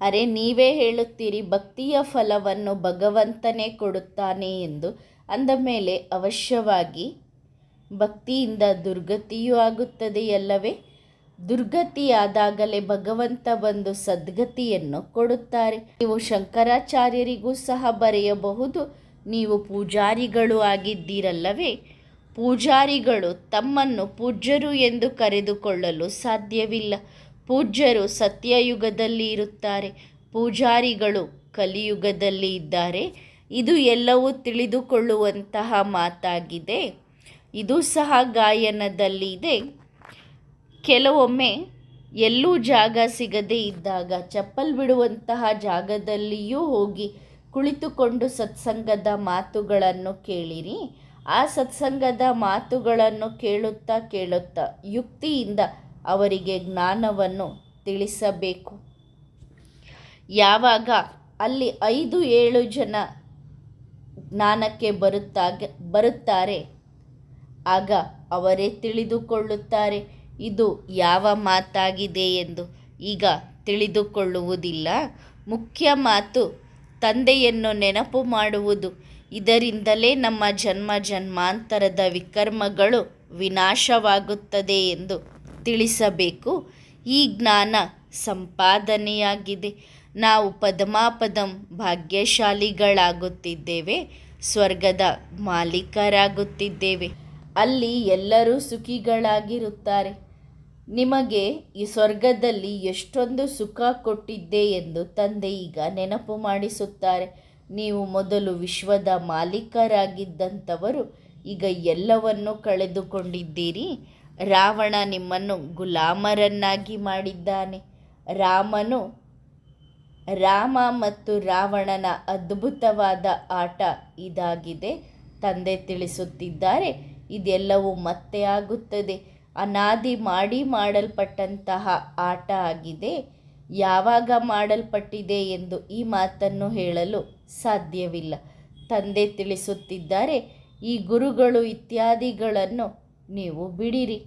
ಅರೆ, ನೀವೇ ಹೇಳುತ್ತೀರಿ, ಭಕ್ತಿಯ ಫಲವನ್ನು ಭಗವಂತನೇ ಕೊಡುತ್ತಾನೆ ಎಂದು. ಅಂದ ಮೇಲೆ ಅವಶ್ಯವಾಗಿ, ಭಕ್ತಿಯಿಂದ ದುರ್ಗತಿಯೂ ಆಗುತ್ತದೆಯಲ್ಲವೇ? ದುರ್ಗತಿಯಾದಾಗಲೇ ಭಗವಂತ ಬಂದು ಸದ್ಗತಿಯನ್ನು ಕೊಡುತ್ತಾರೆ. ನೀವು ಶಂಕರಾಚಾರ್ಯರಿಗೂ ಸಹ ಬರೆಯಬಹುದು, ನೀವು ಪೂಜಾರಿಗಳು ಆಗಿದ್ದೀರಲ್ಲವೇ? ಪೂಜಾರಿಗಳು ತಮ್ಮನ್ನು ಪೂಜ್ಯರು ಎಂದು ಕರೆದುಕೊಳ್ಳಲು ಸಾಧ್ಯವಿಲ್ಲ. ಪೂಜ್ಯರು ಸತ್ಯಯುಗದಲ್ಲಿ ಇರುತ್ತಾರೆ, ಪೂಜಾರಿಗಳು ಕಲಿಯುಗದಲ್ಲಿ ಇದ್ದಾರೆ. ಇದು ಎಲ್ಲವೂ ತಿಳಿದುಕೊಳ್ಳುವಂತಹ ಮಾತಾಗಿದೆ. ಇದು ಸಹ ಗಾಯನದಲ್ಲಿ ಇದೆ. ಕೆಲವೊಮ್ಮೆ ಎಲ್ಲೂ ಜಾಗ ಸಿಗದೇ ಇದ್ದಾಗ, ಚಪ್ಪಲ್ ಬಿಡುವಂತಹ ಜಾಗದಲ್ಲಿಯೂ ಹೋಗಿ ಕುಳಿತುಕೊಂಡು ಸತ್ಸಂಗದ ಮಾತುಗಳನ್ನು ಕೇಳಿರಿ. ಆ ಸತ್ಸಂಗದ ಮಾತುಗಳನ್ನು ಕೇಳುತ್ತಾ ಕೇಳುತ್ತಾ, ಯುಕ್ತಿಯಿಂದ ಅವರಿಗೆ ಜ್ಞಾನವನ್ನು ತಿಳಿಸಬೇಕು. ಯಾವಾಗ? ಅಲ್ಲಿ ಐದು ಏಳು ಜನ ಜ್ಞಾನಕ್ಕೆ ಬರುತ್ತಾಗ, ಬರುತ್ತಾರೆ. ಆಗ ಅವರೇ ತಿಳಿದುಕೊಳ್ಳುತ್ತಾರೆ, ಇದು ಯಾವ ಮಾತಾಗಿದೆ ಎಂದು. ಈಗ ತಿಳಿದುಕೊಳ್ಳುವುದಿಲ್ಲ. ಮುಖ್ಯ ಮಾತು, ತಂದೆಯನ್ನು ನೆನಪು ಮಾಡುವುದು. ಇದರಿಂದಲೇ ನಮ್ಮ ಜನ್ಮ ಜನ್ಮಾಂತರದ ವಿಕರ್ಮಗಳು ವಿನಾಶವಾಗುತ್ತದೆ ಎಂದು. ತಿಳಿಸಬೇಕು. ಈ ಜ್ಞಾನ ಸಂಪಾದನೆಯಾಗಿದೆ. ನಾವು ಪದಮಾಪದಂ ಭಾಗ್ಯಶಾಲಿಗಳಾಗುತ್ತಿದ್ದೇವೆ, ಸ್ವರ್ಗದ ಮಾಲೀಕರಾಗುತ್ತಿದ್ದೇವೆ. ಅಲ್ಲಿ ಎಲ್ಲರೂ ಸುಖಿಗಳಾಗಿರುತ್ತಾರೆ. ನಿಮಗೆ ಈ ಸ್ವರ್ಗದಲ್ಲಿ ಎಷ್ಟೊಂದು ಸುಖ ಕೊಟ್ಟಿದ್ದೆ ಎಂದು ತಂದೆ ಈಗ ನೆನಪು ಮಾಡಿಸುತ್ತಾರೆ. ನೀವು ಮೊದಲು ವಿಶ್ವದ ಮಾಲೀಕರಾಗಿದ್ದಂಥವರು, ಈಗ ಎಲ್ಲವನ್ನೂ ಕಳೆದುಕೊಂಡಿದ್ದೀರಿ. ರಾವಣ ನಿಮ್ಮನ್ನು ಗುಲಾಮರನ್ನಾಗಿ ಮಾಡಿದ್ದಾನೆ. ರಾಮನು ರಾಮ ಮತ್ತು ರಾವಣನ ಅದ್ಭುತವಾದ ಆಟ ಇದಾಗಿದೆ. ತಂದೆ ತಿಳಿಸುತ್ತಿದ್ದಾರೆ, ಇದೆಲ್ಲವೂ ಮತ್ತೆ ಆಗುತ್ತದೆ. ಅನಾದಿ ಮಾಡಿ ಮಾಡಲ್ಪಟ್ಟಂತಹ ಆಟ ಆಗಿದೆ. ಯಾವಾಗ ಮಾಡಲ್ಪಟ್ಟಿದೆ ಎಂದು ಈ ಮಾತನ್ನು ಹೇಳಲು ಸಾಧ್ಯವಿಲ್ಲ. ತಂದೆ ತಿಳಿಸುತ್ತಿದ್ದಾರೆ, ಈ ಗುರುಗಳು ಇತ್ಯಾದಿಗಳನ್ನು ನೀವು ಬಿಡಿರಿ.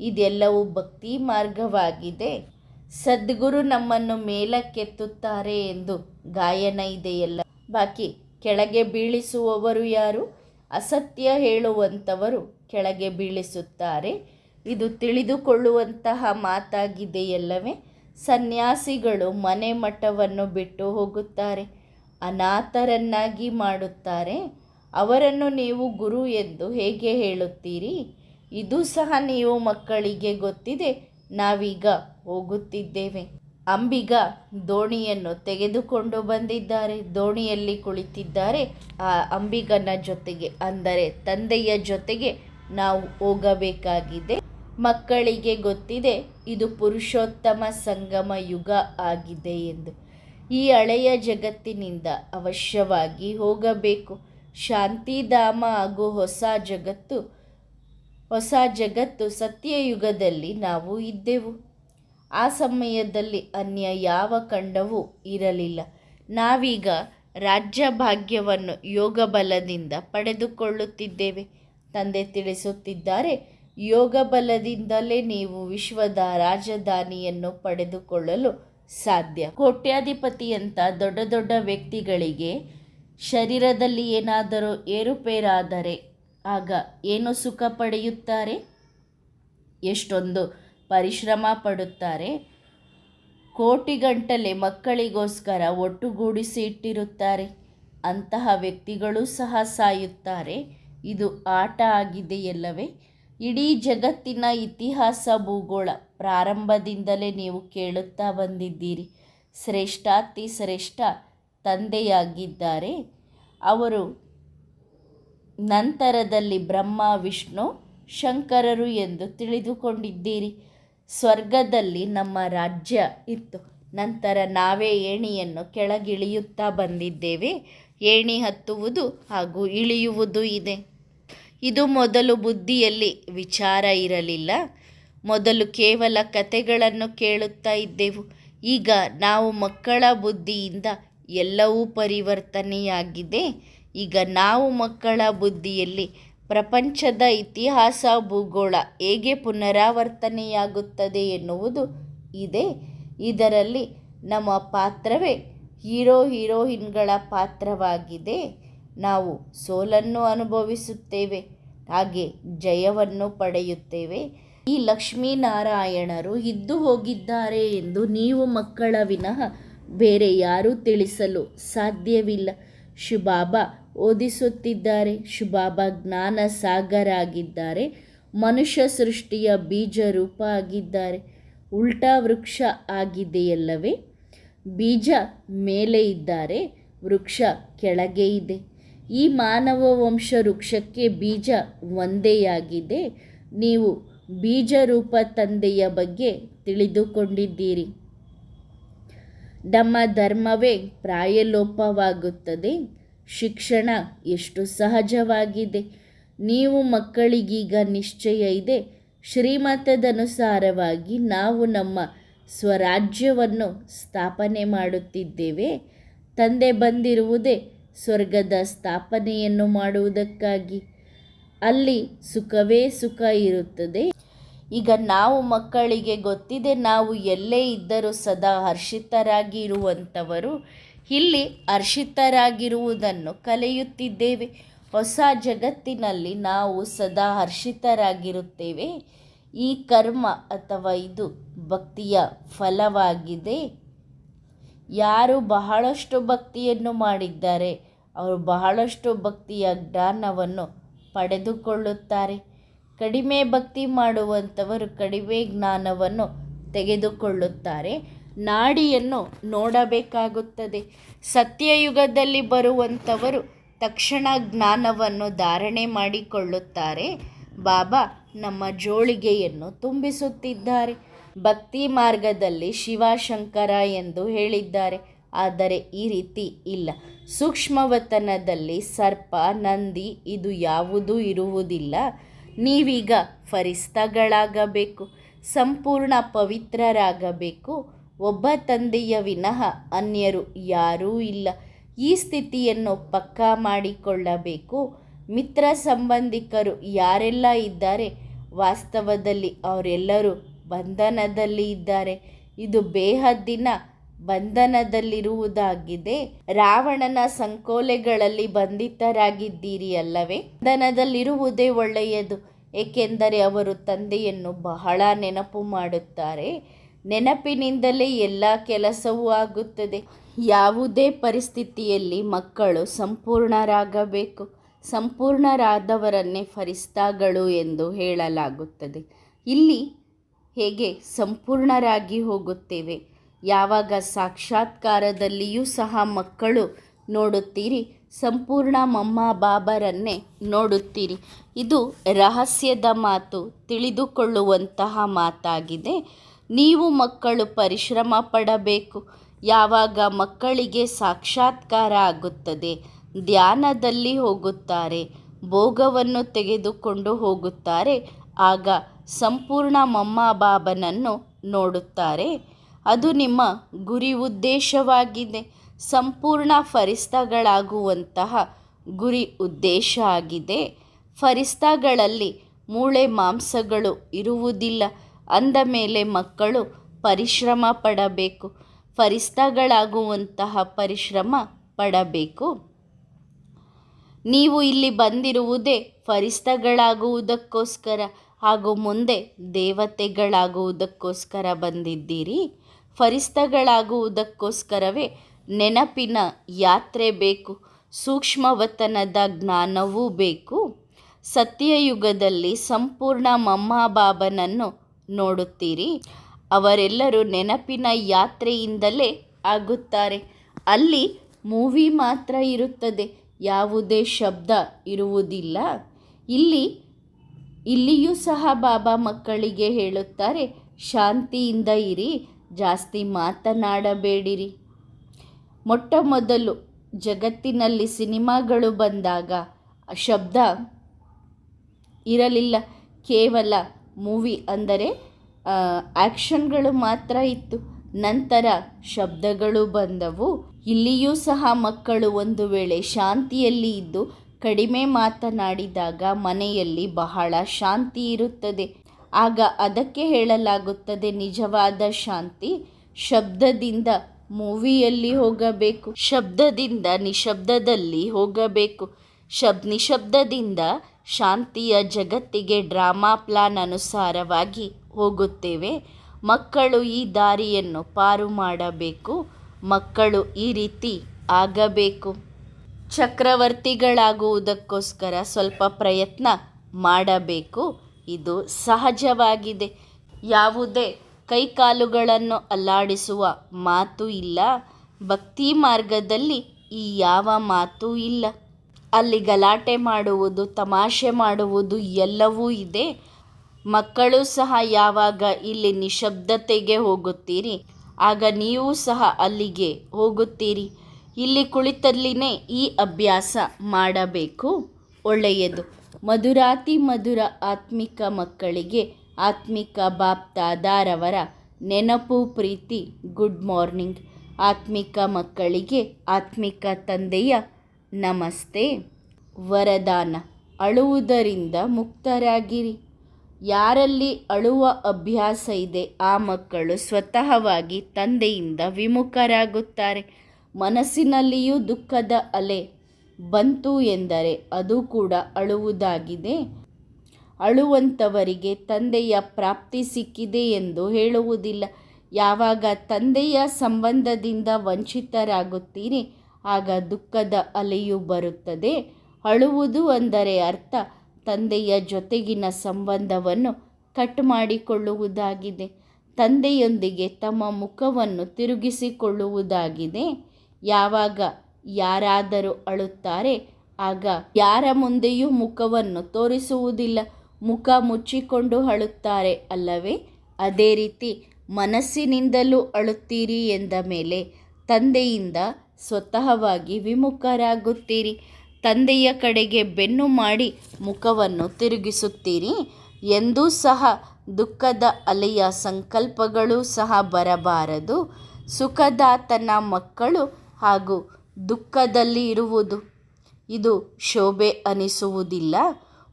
ಇದೆಲ್ಲವೂ ಭಕ್ತಿ ಮಾರ್ಗವಾಗಿದೆ. ಸದ್ಗುರು ನಮ್ಮನ್ನು ಮೇಲಕ್ಕೆತ್ತುತ್ತಾರೆ ಎಂದು ಗಾಯನ ಇದೆಯಲ್ಲ. ಬಾಕಿ, ಕೆಳಗೆ ಬೀಳಿಸುವವರು ಯಾರು? ಅಸತ್ಯ ಹೇಳುವಂಥವರು ಕೆಳಗೆ ಬೀಳಿಸುತ್ತಾರೆ. ಇದು ತಿಳಿದುಕೊಳ್ಳುವಂತಹ ಮಾತಾಗಿದೆಯಲ್ಲವೇ? ಸನ್ಯಾಸಿಗಳು ಮನೆ ಮಠವನ್ನು ಬಿಟ್ಟು ಹೋಗುತ್ತಾರೆ. ಅನಾಥರನ್ನಾಗಿ ಮಾಡುತ್ತಾರೆ. ಅವರನ್ನು ನೀವು ಗುರು ಎಂದು ಹೇಗೆ ಹೇಳುತ್ತೀರಿ? ಇದು ಸಹ ನೀವು ಮಕ್ಕಳಿಗೆ ಗೊತ್ತಿದೆ. ನಾವೀಗ ಹೋಗುತ್ತಿದ್ದೇವೆ. ಅಂಬಿಗ ದೋಣಿಯನ್ನು ತೆಗೆದುಕೊಂಡು ಬಂದಿದ್ದಾರೆ. ದೋಣಿಯಲ್ಲಿ ಕುಳಿತಿದ್ದಾರೆ. ಆ ಅಂಬಿಗನ ಜೊತೆಗೆ, ಅಂದರೆ ತಂದೆಯ ಜೊತೆಗೆ ನಾವು ಹೋಗಬೇಕಾಗಿದೆ. ಮಕ್ಕಳಿಗೆ ಗೊತ್ತಿದೆ, ಇದು ಪುರುಷೋತ್ತಮ ಸಂಗಮ ಯುಗ ಆಗಿದೆ ಎಂದು. ಈ ಹಳೆಯ ಜಗತ್ತಿನಿಂದ ಅವಶ್ಯವಾಗಿ ಹೋಗಬೇಕು. ಶಾಂತಿಧಾಮ ಹಾಗೂ ಹೊಸ ಜಗತ್ತು ಹೊಸ ಜಗತ್ತು ಸತ್ಯಯುಗದಲ್ಲಿ ನಾವು ಇದ್ದೆವು. ಆ ಸಮಯದಲ್ಲಿ ಅನ್ಯ ಯಾವ ಖಂಡವೂ ಇರಲಿಲ್ಲ. ನಾವೀಗ ರಾಜ್ಯ ಭಾಗ್ಯವನ್ನು ಯೋಗ ಬಲದಿಂದ ಪಡೆದುಕೊಳ್ಳುತ್ತಿದ್ದೇವೆ. ತಂದೆ ತಿಳಿಸುತ್ತಿದ್ದಾರೆ ಯೋಗ ಬಲದಿಂದಲೇ ನೀವು ವಿಶ್ವದ ರಾಜಧಾನಿಯನ್ನು ಪಡೆದುಕೊಳ್ಳಲು ಸಾಧ್ಯ. ಕೋಟ್ಯಾಧಿಪತಿಯಂಥ ದೊಡ್ಡ ದೊಡ್ಡ ವ್ಯಕ್ತಿಗಳಿಗೆ ಶರೀರದಲ್ಲಿ ಏನಾದರೂ ಏರುಪೇರಾದರೆ ಆಗ ಏನು ಸುಖ ಪಡೆಯುತ್ತಾರೆ? ಎಷ್ಟೊಂದು ಪರಿಶ್ರಮ ಪಡುತ್ತಾರೆ. ಕೋಟಿಗಂಟಲೆ ಮಕ್ಕಳಿಗೋಸ್ಕರ ಒಟ್ಟುಗೂಡಿಸಿ ಇಟ್ಟಿರುತ್ತಾರೆ ಅಂತಹ ವ್ಯಕ್ತಿಗಳು ಸಹ ಸಾಯುತ್ತಾರೆ. ಇದು ಆಟ ಆಗಿದೆಯಲ್ಲವೇ? ಇಡೀ ಜಗತ್ತಿನ ಇತಿಹಾಸ ಭೂಗೋಳ ಪ್ರಾರಂಭದಿಂದಲೇ ನೀವು ಕೇಳುತ್ತಾ ಬಂದಿದ್ದೀರಿ. ಶ್ರೇಷ್ಠಾತಿ ಶ್ರೇಷ್ಠ ತಂದೆಯಾಗಿದ್ದಾರೆ. ಅವರು ನಂತರದಲ್ಲಿ ಬ್ರಹ್ಮ, ವಿಷ್ಣು, ಶಂಕರರು ಎಂದು ತಿಳಿದುಕೊಂಡಿದ್ದೀರಿ. ಸ್ವರ್ಗದಲ್ಲಿ ನಮ್ಮ ರಾಜ್ಯ ಇತ್ತು. ನಂತರ ನಾವೇ ಏಣಿಯನ್ನು ಕೆಳಗಿಳಿಯುತ್ತಾ ಬಂದಿದ್ದೇವೆ. ಏಣಿ ಹತ್ತುವುದು ಹಾಗೂ ಇಳಿಯುವುದು ಇದೆ. ಇದು ಮೊದಲು ಬುದ್ಧಿಯಲ್ಲಿ ವಿಚಾರ ಇರಲಿಲ್ಲ. ಮೊದಲು ಕೇವಲ ಕತೆಗಳನ್ನು ಕೇಳುತ್ತಾ ಇದ್ದೆವು. ಈಗ ನಾವು ಮಕ್ಕಳ ಬುದ್ಧಿಯಿಂದ ಎಲ್ಲವೂ ಪರಿವರ್ತನೆಯಾಗಿದೆ. ಈಗ ನಾವು ಮಕ್ಕಳ ಬುದ್ಧಿಯಲ್ಲಿ ಪ್ರಪಂಚದ ಇತಿಹಾಸ, ಭೂಗೋಳ ಹೇಗೆ ಪುನರಾವರ್ತನೆಯಾಗುತ್ತದೆ ಎನ್ನುವುದು ಇದೆ. ಇದರಲ್ಲಿ ನಮ್ಮ ಪಾತ್ರವೇ ಹೀರೋ ಹೀರೋಯಿನ್ಗಳ ಪಾತ್ರವಾಗಿದೆ. ನಾವು ಸೋಲನ್ನು ಅನುಭವಿಸುತ್ತೇವೆ, ಹಾಗೆ ಜಯವನ್ನು ಪಡೆಯುತ್ತೇವೆ. ಈ ಲಕ್ಷ್ಮೀನಾರಾಯಣರು ಇದ್ದು ಹೋಗಿದ್ದಾರೆ ಎಂದು ನೀವು ಮಕ್ಕಳ ವಿನಃ ಬೇರೆ ಯಾರೂ ತಿಳಿಸಲು ಸಾಧ್ಯವಿಲ್ಲ. ಶುಭಾಬ ಓದಿಸುತ್ತಿದ್ದಾರೆ. ಶುಭಾಬ ಜ್ಞಾನ ಸಾಗರ ಆಗಿದ್ದಾರೆ ಮನುಷ್ಯ ಸೃಷ್ಟಿಯ ಬೀಜ ರೂಪ ಆಗಿದ್ದಾರೆ. ಉಲ್ಟಾ ವೃಕ್ಷ ಆಗಿದೆಯಲ್ಲವೇ? ಬೀಜ ಮೇಲೆ ಇದ್ದಾರೆ, ವೃಕ್ಷ ಕೆಳಗೆ ಇದೆ. ಈ ಮಾನವ ವಂಶ ವೃಕ್ಷಕ್ಕೆ ಬೀಜ ಒಂದೇಯಾಗಿದೆ. ನೀವು ಬೀಜ ರೂಪ ತಂದೆಯ ಬಗ್ಗೆ ತಿಳಿದುಕೊಂಡಿದ್ದೀರಿ. ನಮ್ಮ ಧರ್ಮವೇ ಪ್ರಾಯಲೋಪವಾಗುತ್ತದೆ. ಶಿಕ್ಷಣ ಎಷ್ಟು ಸಹಜವಾಗಿದೆ. ನೀವು ಮಕ್ಕಳಿಗೀಗ ನಿಶ್ಚಯ ಇದೆ. ಶ್ರೀಮತದನುಸಾರವಾಗಿ ನಾವು ನಮ್ಮ ಸ್ವರಾಜ್ಯವನ್ನು ಸ್ಥಾಪನೆ ಮಾಡುತ್ತಿದ್ದೇವೆ. ತಂದೆ ಬಂದಿರುವುದೇ ಸ್ವರ್ಗದ ಸ್ಥಾಪನೆಯನ್ನು ಮಾಡುವುದಕ್ಕಾಗಿ. ಅಲ್ಲಿ ಸುಖವೇ ಸುಖ ಇರುತ್ತದೆ. ಈಗ ನಾವು ಮಕ್ಕಳಿಗೆ ಗೊತ್ತಿದೆ, ನಾವು ಎಲ್ಲೇ ಇದ್ದರೂ ಸದಾ ಹರ್ಷಿತರಾಗಿ ಇರುವಂಥವರು ಇಲ್ಲಿ ಹರ್ಷಿತರಾಗಿರುವುದನ್ನು ಕಲಿಯುತ್ತಿದ್ದೇವೆ. ಹೊಸ ಜಗತ್ತಿನಲ್ಲಿ ನಾವು ಸದಾ ಹರ್ಷಿತರಾಗಿರುತ್ತೇವೆ. ಈ ಕರ್ಮ ಅಥವಾ ಇದು ಭಕ್ತಿಯ ಫಲವಾಗಿದೆ. ಯಾರು ಬಹಳಷ್ಟು ಭಕ್ತಿಯನ್ನು ಮಾಡಿದ್ದಾರೆ, ಅವರು ಬಹಳಷ್ಟು ಭಕ್ತಿಯ ಜ್ಞಾನವನ್ನು ಪಡೆದುಕೊಳ್ಳುತ್ತಾರೆ. ಕಡಿಮೆ ಭಕ್ತಿ ಮಾಡುವಂಥವರು ಕಡಿಮೆ ಜ್ಞಾನವನ್ನು ತೆಗೆದುಕೊಳ್ಳುತ್ತಾರೆ. ನಾಡಿಯನ್ನು ನೋಡಬೇಕಾಗುತ್ತದೆ. ಸತ್ಯಯುಗದಲ್ಲಿ ಬರುವಂಥವರು ತಕ್ಷಣ ಜ್ಞಾನವನ್ನು ಧಾರಣೆ ಮಾಡಿಕೊಳ್ಳುತ್ತಾರೆ. ಬಾಬಾ ನಮ್ಮ ಜೋಳಿಗೆಯನ್ನು ತುಂಬಿಸುತ್ತಿದ್ದಾರೆ. ಭಕ್ತಿ ಮಾರ್ಗದಲ್ಲಿ ಶಿವಶಂಕರ ಎಂದು ಹೇಳಿದ್ದಾರೆ. ಆದರೆ ಈ ರೀತಿ ಇಲ್ಲ. ಸೂಕ್ಷ್ಮವತನದಲ್ಲಿ ಸರ್ಪ, ನಂದಿ ಇದು ಯಾವುದೂ ಇರುವುದಿಲ್ಲ. ನೀವೀಗ ಫರಿಸ್ತಗಳಾಗಬೇಕು, ಸಂಪೂರ್ಣ ಪವಿತ್ರರಾಗಬೇಕು. ಒಬ್ಬ ತಂದೆಯ ವಿನಃ ಅನ್ಯರು ಯಾರೂ ಇಲ್ಲ. ಈ ಸ್ಥಿತಿಯನ್ನು ಪಕ್ಕಾ ಮಾಡಿಕೊಳ್ಳಬೇಕು. ಮಿತ್ರ ಸಂಬಂಧಿಕರು ಯಾರೆಲ್ಲ ಇದ್ದಾರೆ? ವಾಸ್ತವದಲ್ಲಿ ಅವರೆಲ್ಲರೂ ಬಂಧನದಲ್ಲಿ ಇದ್ದಾರೆ. ಇದು ಬೇಹದ್ದಿನ ಬಂಧನದಲ್ಲಿರುವುದಾಗಿದೆ. ರಾವಣನ ಸಂಕೋಲೆಗಳಲ್ಲಿ ಬಂಧಿತರಾಗಿದ್ದೀರಿ ಅಲ್ಲವೇ? ಬಂಧನದಲ್ಲಿರುವುದೇ ಒಳ್ಳೆಯದು, ಏಕೆಂದರೆ ಅವರು ತಂದೆಯನ್ನು ಬಹಳ ನೆನಪು ಮಾಡುತ್ತಾರೆ. ನೆನಪಿನಿಂದಲೇ ಎಲ್ಲ ಕೆಲಸವೂ ಆಗುತ್ತದೆ. ಯಾವುದೇ ಪರಿಸ್ಥಿತಿಯಲ್ಲಿ ಮಕ್ಕಳು ಸಂಪೂರ್ಣರಾಗಬೇಕು. ಸಂಪೂರ್ಣರಾದವರನ್ನೇ ಫರಿಸ್ತಾಗಳು ಎಂದು ಹೇಳಲಾಗುತ್ತದೆ. ಇಲ್ಲಿ ಹೇಗೆ ಸಂಪೂರ್ಣರಾಗಿ ಹೋಗುತ್ತೇವೆ? ಯಾವಾಗ ಸಾಕ್ಷಾತ್ಕಾರದಲ್ಲಿಯೂ ಸಹ ಮಕ್ಕಳು ನೋಡುತ್ತೀರಿ? ಸಂಪೂರ್ಣ ಮಮ್ಮ ಬಾಬರನ್ನೇ ನೋಡುತ್ತೀರಿ? ಇದು ರಹಸ್ಯದ ಮಾತು, ತಿಳಿದುಕೊಳ್ಳುವಂತಹ ಮಾತಾಗಿದೆ. ನೀವು ಮಕ್ಕಳು ಪರಿಶ್ರಮ ಪಡಬೇಕು. ಯಾವಾಗ ಮಕ್ಕಳಿಗೆ ಸಾಕ್ಷಾತ್ಕಾರ ಆಗುತ್ತದೆ, ಧ್ಯಾನದಲ್ಲಿ ಹೋಗುತ್ತಾರೆ, ಭೋಗವನ್ನು ತೆಗೆದುಕೊಂಡು ಹೋಗುತ್ತಾರೆ, ಆಗ ಸಂಪೂರ್ಣ ಮಮ್ಮ ಬಾಬನನ್ನು ನೋಡುತ್ತಾರೆ. ಅದು ನಿಮ್ಮ ಗುರಿ ಉದ್ದೇಶವಾಗಿದೆ. ಸಂಪೂರ್ಣ ಫರಿಸ್ತಗಳಾಗುವಂತಹ ಗುರಿ ಉದ್ದೇಶ ಆಗಿದೆ. ಫರಿಸ್ತಗಳಲ್ಲಿ ಮೂಳೆ ಮಾಂಸಗಳು ಇರುವುದಿಲ್ಲ. ಅಂದ ಮೇಲೆ ಮಕ್ಕಳು ಪರಿಶ್ರಮ ಪಡಬೇಕು. ಫರಿಸ್ತಗಳಾಗುವಂತಹ ಪರಿಶ್ರಮ ಪಡಬೇಕು. ನೀವು ಇಲ್ಲಿ ಬಂದಿರುವುದೇ ಫರಿಸ್ತಗಳಾಗುವುದಕ್ಕೋಸ್ಕರ ಹಾಗೂ ಮುಂದೆ ದೇವತೆಗಳಾಗುವುದಕ್ಕೋಸ್ಕರ ಬಂದಿದ್ದೀರಿ. ಫರಿಸ್ತಗಳಾಗುವುದಕ್ಕೋಸ್ಕರವೇ ನೆನಪಿನ ಯಾತ್ರೆ ಬೇಕು, ಸೂಕ್ಷ್ಮವತನದ ಜ್ಞಾನವೂ ಬೇಕು. ಸತ್ಯಯುಗದಲ್ಲಿ ಸಂಪೂರ್ಣ ಮಮ್ಮ ಬಾಬನನ್ನು ನೋಡುತ್ತೀರಿ. ಅವರೆಲ್ಲರೂ ನೆನಪಿನ ಯಾತ್ರೆಯಿಂದಲೇ ಆಗುತ್ತಾರೆ. ಅಲ್ಲಿ ಮೂವಿ ಮಾತ್ರ ಇರುತ್ತದೆ. ಯಾವುದೇ ಶಬ್ದ ಇರುವುದಿಲ್ಲ. ಇಲ್ಲಿ, ಇಲ್ಲಿಯೂ ಸಹ ಬಾಬಾ ಮಕ್ಕಳಿಗೆ ಹೇಳುತ್ತಾರೆ, ಶಾಂತಿಯಿಂದ ಇರಿ, ಜಾಸ್ತಿ ಮಾತನಾಡಬೇಡಿರಿ. ಮೊಟ್ಟ ಮೊದಲು ಜಗತ್ತಿನಲ್ಲಿ ಸಿನಿಮಾಗಳು ಬಂದಾಗ ಶಬ್ದ ಇರಲಿಲ್ಲ. ಕೇವಲ ಮೂವಿ ಅಂದರೆ ಆ್ಯಕ್ಷನ್ಗಳು ಮಾತ್ರ ಇತ್ತು. ನಂತರ ಶಬ್ದಗಳು ಬಂದವು. ಇಲ್ಲಿಯೂ ಸಹ ಮಕ್ಕಳು ಒಂದು ವೇಳೆ ಶಾಂತಿಯಲ್ಲಿ ಇದ್ದು ಕಡಿಮೆ ಮಾತನಾಡಿದಾಗ ಮನೆಯಲ್ಲಿ ಬಹಳ ಶಾಂತಿ ಇರುತ್ತದೆ. ಆಗ ಅದಕ್ಕೆ ಹೇಳಲಾಗುತ್ತದೆ, ನಿಜವಾದ ಶಾಂತಿ ಶಬ್ದದಿಂದ ಮೂವಿಯಲ್ಲಿ ಹೋಗಬೇಕು. ಶಬ್ದದಿಂದ ನಿಶಬ್ದದಲ್ಲಿ ಹೋಗಬೇಕು. ಶಬ್, ನಿಶಬ್ದದಿಂದ ಶಾಂತಿಯ ಜಗತ್ತಿಗೆ ಡ್ರಾಮಾ ಪ್ಲಾನ್ ಅನುಸಾರವಾಗಿ ಹೋಗುತ್ತೇವೆ. ಮಕ್ಕಳು ಈ ದಾರಿಯನ್ನು ಪಾರು ಮಾಡಬೇಕು. ಮಕ್ಕಳು ಈ ರೀತಿ ಆಗಬೇಕು. ಚಕ್ರವರ್ತಿಗಳಾಗುವುದಕ್ಕೋಸ್ಕರ ಸ್ವಲ್ಪ ಪ್ರಯತ್ನ ಮಾಡಬೇಕು. ಇದು ಸಹಜವಾಗಿದೆ. ಯಾವುದೇ ಕೈಕಾಲುಗಳನ್ನು ಅಲ್ಲಾಡಿಸುವ ಮಾತು ಇಲ್ಲ. ಭಕ್ತಿ ಮಾರ್ಗದಲ್ಲಿ ಈ ಯಾವ ಮಾತು ಇಲ್ಲ. ಅಲ್ಲಿ ಗಲಾಟೆ ಮಾಡುವುದು, ತಮಾಷೆ ಮಾಡುವುದು ಎಲ್ಲವೂ ಇದೆ. ಮಕ್ಕಳು ಸಹ ಯಾವಾಗ ಇಲ್ಲಿ ನಿಶಬ್ದತೆಗೆ ಹೋಗುತ್ತೀರಿ? ಆಗ ನೀವು ಸಹ ಅಲ್ಲಿಗೆ ಹೋಗುತ್ತೀರಿ. ಇಲ್ಲಿ ಕುಳಿತಲ್ಲಿನೇ ಈ ಅಭ್ಯಾಸ ಮಾಡಬೇಕು. ಒಳ್ಳೆಯದು. ಮಧುರಾತಿ ಮಧುರ ಆತ್ಮಿಕ ಮಕ್ಕಳಿಗೆ ಆತ್ಮಿಕ ಬಾಪ್ತಾದಾರವರ ನೆನಪು, ಪ್ರೀತಿ, ಗುಡ್ ಮಾರ್ನಿಂಗ್. ಆತ್ಮಿಕ ಮಕ್ಕಳಿಗೆ ಆತ್ಮಿಕ ತಂದೆಯ ನಮಸ್ತೆ. ವರದಾನ, ಅಳುವುದರಿಂದ ಮುಕ್ತರಾಗಿರಿ. ಯಾರಲ್ಲಿ ಅಳುವ ಅಭ್ಯಾಸ ಇದೆ, ಆ ಮಕ್ಕಳು ಸ್ವತಃವಾಗಿ ತಂದೆಯಿಂದ ವಿಮುಖರಾಗುತ್ತಾರೆ. ಮನಸ್ಸಿನಲ್ಲಿಯೂ ದುಃಖದ ಅಲೆ ಬಂತು ಎಂದರೆ ಅದು ಕೂಡ ಅಳುವುದಾಗಿದೆ. ಅಳುವಂಥವರಿಗೆ ತಂದೆಯ ಪ್ರಾಪ್ತಿ ಸಿಕ್ಕಿದೆ ಎಂದು ಹೇಳುವುದಿಲ್ಲ. ಯಾವಾಗ ತಂದೆಯ ಸಂಬಂಧದಿಂದ ವಂಚಿತರಾಗುತ್ತೀರಿ ಆಗ ದುಃಖದ ಅಲೆಯು ಬರುತ್ತದೆ. ಅಳುವುದು ಅಂದರೆ ಅರ್ಥ, ತಂದೆಯ ಜೊತೆಗಿನ ಸಂಬಂಧವನ್ನು ಕಟ್ ಮಾಡಿಕೊಳ್ಳುವುದಾಗಿದೆ. ತಂದೆಯೊಂದಿಗೆ ತಮ್ಮ ಮುಖವನ್ನು ತಿರುಗಿಸಿಕೊಳ್ಳುವುದಾಗಿದೆ. ಯಾವಾಗ ಯಾರಾದರೂ ಅಳುತ್ತಾರೆ, ಆಗ ಯಾರ ಮುಂದೆಯೂ ಮುಖವನ್ನು ತೋರಿಸುವುದಿಲ್ಲ. ಮುಖ ಮುಚ್ಚಿಕೊಂಡು ಅಳುತ್ತಾರೆ ಅಲ್ಲವೇ? ಅದೇ ರೀತಿ ಮನಸ್ಸಿನಿಂದಲೂ ಅಳುತ್ತೀರಿ ಎಂದ ಮೇಲೆ ತಂದೆಯಿಂದ ಸ್ವತಃವಾಗಿ ವಿಮುಖರಾಗುತ್ತೀರಿ. ತಂದೆಯ ಕಡೆಗೆ ಬೆನ್ನು ಮಾಡಿ ಮುಖವನ್ನು ತಿರುಗಿಸುತ್ತೀರಿ. ಎಂದೂ ಸಹ ದುಃಖದ ಅಲೆಯ ಸಂಕಲ್ಪಗಳು ಸಹ ಬರಬಾರದು. ಸುಖದಾತನ ಮಕ್ಕಳು ಹಾಗೂ ದುಃಖದಲ್ಲಿ ಇರುವುದು, ಇದು ಶೋಭೆ ಅನಿಸುವುದಿಲ್ಲ.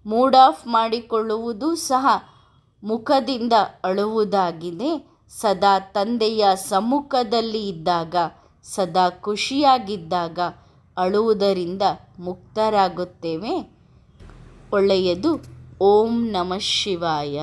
ಮೂಡ್ ಆಫ್ ಮಾಡಿಕೊಳ್ಳುವುದು ಸಹ ಮುಖದಿಂದ ಅಳುವುದಾಗಿದೆ. ಸದಾ ತಂದೆಯ ಸಮ್ಮುಖದಲ್ಲಿ ಇದ್ದಾಗ ಸದಾ ಖುಷಿಯಾಗಿದ್ದಾಗ ಅಳುವುದರಿಂದ ಮುಕ್ತರಾಗುತ್ತೇವೆ. ಒಳ್ಳೆಯದು. ಓಂ ನಮಃ ಶಿವಾಯ.